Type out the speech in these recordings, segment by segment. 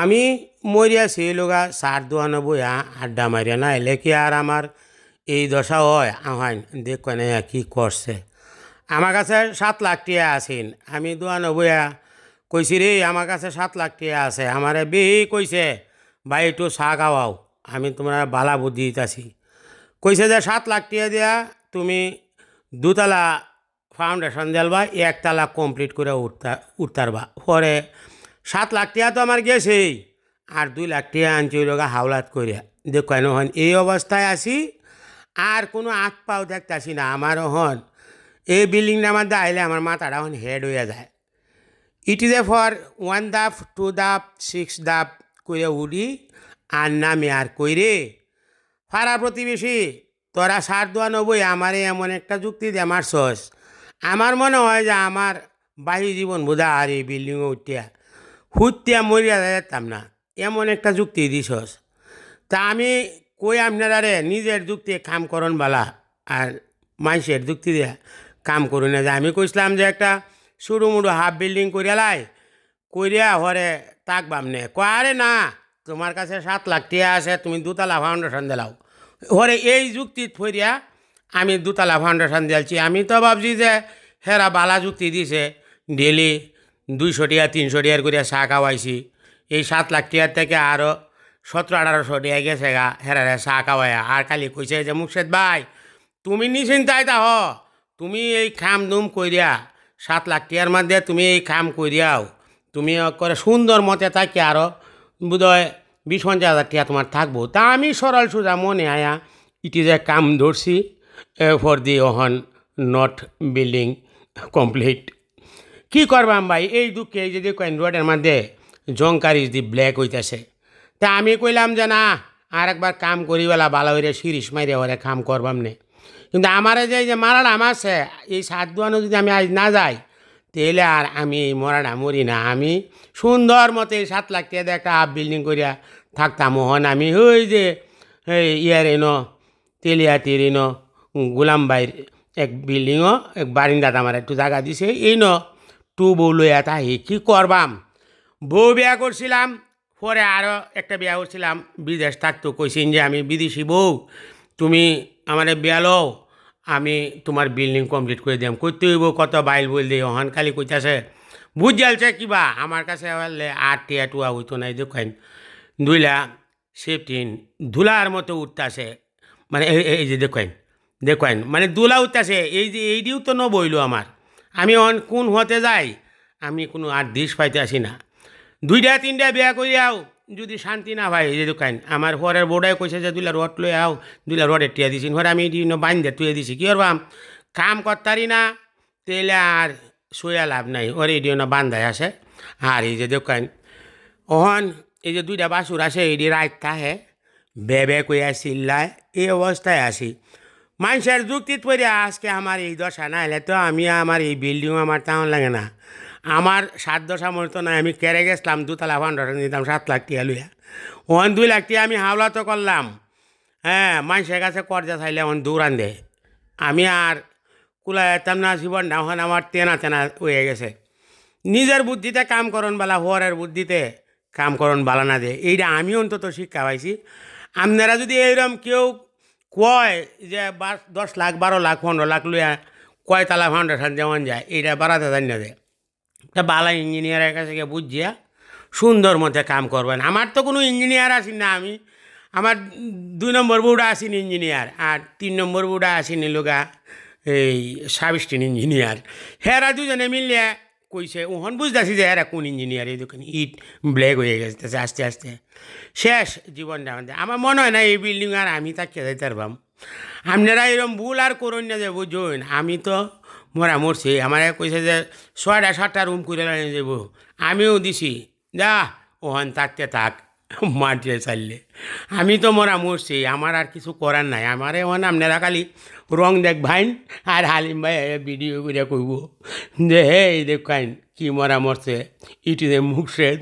আমি মরিয়া সেই লোগা সার দোয়ানো বইয়া আড্ডা মারিয়া না এলে কি আর আমার এই দশা হয়। আহান দেখ কি করছে আমার কাছে সাত লাখ টিয়া আছেন আমি দোয়ানো বইয়া কইছি রে আমার কাছে সাত লাখ টিয়া আছে। আমারে বেহি কইছে ভাই একটু চা খাওয়াও আমি তোমার বালা বুদ্ধি দিতেছি কইছে যে, সাত লাখ টিয়া দিয়া, তুমি দুতলা ফাউন্ডেশন দেলবা একতলা কমপ্লিট করে উঠতা উঠতারবা পরে সাত লাখ টিয়া তো আমার গেছেই। আর দুই লাখ টিয়া আনছি ওই লোক হাওলাত করে দেখো হন, এই অবস্থায় আছি আর কোনো আট পাও দেখতেছি না। আমার হন, এই বিল্ডিংটার মধ্যে আইলে আমার মাথাটা হন হেড হয়ে যায়। It is a for one দাপ two দাপ সিক্স দাপ করে উড়ি, আর নামে আর কইরে। পাড়া প্রতিবেশী, তোরা সার দোয়া নবই, আমারে এমন একটা যুক্তি দে আমার সস। আমার মনে হয় যে আমার বাহি জীবন বোধা আর এই বিল্ডিংয়ে উঠিয়া হুতিয়া মরিয়া যেতাম না। এমন একটা যুক্তি দিছস। তা আমি কই আপনারা নিজের যুক্তি কাম করন বালা আর মানুষের যুক্তি দিয়া কাম করুন না। যে আমি কইছিলাম যে একটা সরু মুড়ু হাফ বিল্ডিং করিয়া লাই কইরিয়া হরে তাকবাম নে। আরে না, তোমার কাছে সাত লাখ টিয়া আছে, তুমি দুতলা ফাউন্ডেশন দিলাও হরে এই যুক্তি ফইরিয়া আমি দুতলা ফাউন্ডেশন দিয়েছি আমি তো ভাবছি যে হেরা বালা যুক্তি দিছে, ডেলি দুইশো টিয়া, তিনশো টিয়ার করে চা খাওয়াইছি। এই সাত লাখ টিয়ার থেকে আরও সতেরো, আঠারোশো টিয়া গেছে গা হেরারে চা খাওয়াইয়া আর খালি কইছে যে, মুর্শেদ ভাই, তুমি নিশ্চিন্তায় তা হ তুমি এই খাম দুম কইরিয়া সাত লাখ টিয়ার মধ্যে তুমি এই খাম কইরিয়াও তুমি করে সুন্দর মতে থাকি আরও বোধহয় বিশ পঞ্চাশ হাজার টিয়া তোমার থাকব। তা আমি সরল সোজা মনে আয়া ইট ইজ এ কাম ধরছি ফর দি ওহন নট বিল্ডিং কমপ্লিট। কি করবাম ভাই? এই দুঃখে এই যদি রোডের মধ্যে জঙ্কার ইজ দি ব্ল্যাক হইতেছে, তা আমি কইলাম যে না, আর একবার কাম করিবেলা ভালো হইরে শিরিষ মাইরে ওরে কাম করবাম নে। কিন্তু আমারে যে এই যে মারাটা মারছে এই সাত দোয়ানো যদি আমি আজ না যাই তাহলে আর আমি এই মরাটা মরি না। আমি সুন্দর মতো সাত লাখ টাকা একটা হাফ বিল্ডিং করিয়া থাকতাম। হন আমি ওই যে, এই ইয়ার এনো তেলিয়াতির এনো গোলাম বাইর এক বিল্ডিংও এক বারিন্দাত আমার একটু জায়গা দিছে। এই ন টু বউ লইয়া তাহি কি করবাম বউ বিয়া করছিলাম পরে আরও একটা বিয়া করছিলাম বিদেশ থাকতো কইছেন যে আমি বিদেশি বউ তুমি আমার বিয়া লও আমি তোমার বিল্ডিং কমপ্লিট করে দিলাম করতে হইব কত বাইল বল দিই অহান খালি কইতাছে বুঝ যালছে কিবা আমার কাছে আট টিয়া টুয়া হইতো নাই দেখেন দুইলা সেফটিন ধুলার মতো উঠতাছে মানে এই যে দেখেন দেখেন মানে দুলা উঠতাছে এই যে এই দিও তো নবইল আমার আমি অন কোন হতে যাই? আমি কোনো আর দিশ পাইতে আসি না। দুইটা, তিনটা বিয়া করিয়াও যদি শান্তি না ভাই এই দোকান। আমার পরের বোর্ডায় কইছে যে, দুইলা রড লই আও, দুইলা রডের টিয়া দিছি। ঘরে আমি এটি বান্ধে তুই দিছি। কি করবাম? কাম করতারি না। তেলে আর শুয়া লাভ নাই। ওরে এটি না বান্ধায় আসে। আর এই যে দোকান। ওহন এই যে দুইটা বাসুর আছে এটি রাত থাহে বে বে কইয়া চিল্লায়। এই অবস্থায় আছি মানুষের যুক্তিত পড়ে আজকে আমার এই দশা না হলে তো আমি আমার এই বিল্ডিং আমার তেমন লাগে না। আমার সাত দশা মতো না, আমি কেড়ে গেছিলাম, দুতলা ফান্ডার নিতাম সাত লাখ টিয়া লইয়া। ওখান দুই লাখ টিয়া আমি হাওলা তো করলাম। হ্যাঁ মানুষের কাছে কর্জা চাইলে এখন দৌড়ান দে। আমি আর কুলা যেতাম না, জীবন না ওখানে আমার তেনা তেনা হয়ে গেছে। নিজের বুদ্ধিতে কাম করন বালা হরের বুদ্ধিতে কাম করন বালা না দে। এইটা আমি অন্তত শিক্ষা পাইছি। আপনারা যদি এইরকম কেউ কয় যে বার দশ লাখ, বারো লাখ, পনেরো লাখ লইয়া কয় তালা ফাউন্ডেশন যেমন যায়, এইটা বাড়াতে জানিয়ে দেয় তা বালা ইঞ্জিনিয়ারের কাছে গিয়ে বুঝিয়া সুন্দর মতে কাম করবেন। আমার তো কোনো ইঞ্জিনিয়ার আসি না আমি। আমার দুই নম্বর বুড়া আসিনি ইঞ্জিনিয়ার আর তিন নম্বর বুড়া আসিনি লোকা এই সাবিস্টিন ইঞ্জিনিয়ার। হেরা দুজনে মিলিয়ে কইছে, ওহন বুঝতেছি যে এরা কোন ইঞ্জিনিয়ার এই দোকান ইট ব্ল্যাক হয়ে গেছে, আস্তে আস্তে। শেষ জীবনটা আমাদের। আমার মনে হয় না এই বিল্ডিং আর আমি তাকে যাইতে পারবাম আপনারা এরকম ভুল আর করুন না যে, বুঝুন, আমি তো মরা মরছি। আমার কইছে যে, ছয়টা, সাতটা রুম করে যাব আমিও দিছি। যা, ওহন থাকতে থাক। মাটিয়ে চাললে আমি তো মরা মরছি, আমার আর কিছু করার নাই। আমার এখন আপনারা খালি রং দেখ ভাইন, আর হালিম ভাই ভিডিও করে কইব, যে হে দেখাইন কি মরা মরছে ইটিতে মুখ সেদ।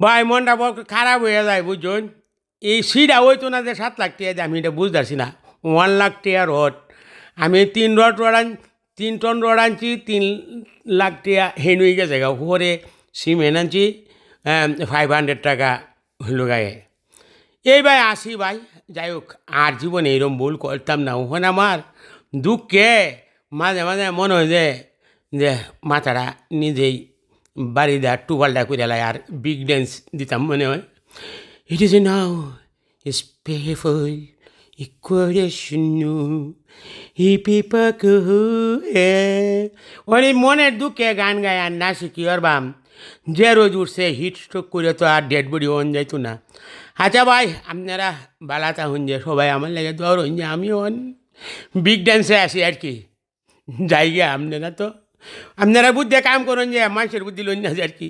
ভাই, মনটা বড় খারাপ হয়ে যায় বুঝুন এই সিটা হইতো না যে সাত লাখ দিয়ে আমি এটা বুঝতেছি না। ওয়ান লাখ টাকা রড। আমি তিন রড রড তিন টন রড আনছি, তিন লাখ টাকা হেন হয়ে গেছে উপরে সিমেন্ট আনছি ফাইভ হান্ড্রেড টাকা লোগায়ে এই ভাই আসি ভাই, যাই হোক, আর জীবনে এরম ভুল করতাম না। ওখান আমার দুঃখে মাঝে মাঝে মনে হয় যে যে মাথাটা নিজেই বাড়ি দেওয়ার টুবালটা করে লাই আর বিগ ড্যান্স দিতাম মনে হয়। ইট ইজ নাও ইস পেফুল ওই মনের দুঃখে গান গায় আর না শিখি আর বাম যে রোজ উঠছে হিট স্ট্রোক করে তো আর ডেড বডি হন যাইত না। আচ্ছা ভাই, আপনারা বালাতা হন যে, সবাই আমার লেগে দর হন যে আমি অন বিগ ড্যান্সে আসি আর কি। যাই গে আপনারা তো আপনারা বুদ্ধি কাম করুন যে, মানুষের বুদ্ধি লোন যে আর কি